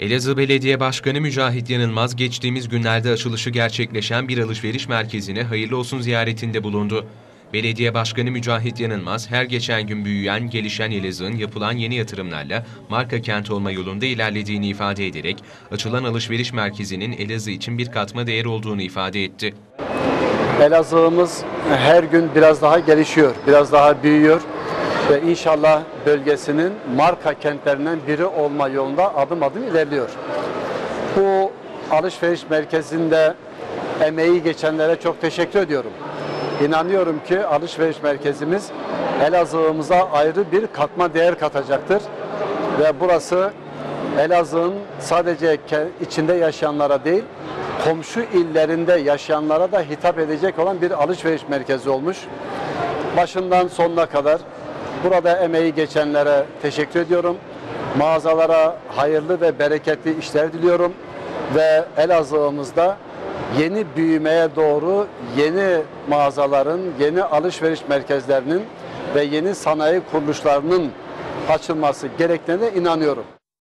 Elazığ Belediye Başkanı Mücahit Yanılmaz geçtiğimiz günlerde açılışı gerçekleşen bir alışveriş merkezine hayırlı olsun ziyaretinde bulundu. Belediye Başkanı Mücahit Yanılmaz her geçen gün büyüyen, gelişen Elazığ'ın yapılan yeni yatırımlarla marka kent olma yolunda ilerlediğini ifade ederek açılan alışveriş merkezinin Elazığ için bir katma değer olduğunu ifade etti. Elazığ'ımız her gün biraz daha gelişiyor, biraz daha büyüyor ve inşallah bölgesinin marka kentlerinden biri olma yolunda adım adım ilerliyor. Bu alışveriş merkezinde emeği geçenlere çok teşekkür ediyorum. İnanıyorum ki alışveriş merkezimiz Elazığ'ımıza ayrı bir katma değer katacaktır ve burası Elazığ'ın sadece içinde yaşayanlara değil, komşu illerinde yaşayanlara da hitap edecek olan bir alışveriş merkezi olmuş. Başından sonuna kadar burada emeği geçenlere teşekkür ediyorum. Mağazalara hayırlı ve bereketli işler diliyorum ve Elazığ'ımızda yeni büyümeye doğru yeni mağazaların, yeni alışveriş merkezlerinin ve yeni sanayi kuruluşlarının açılması gerektiğine inanıyorum.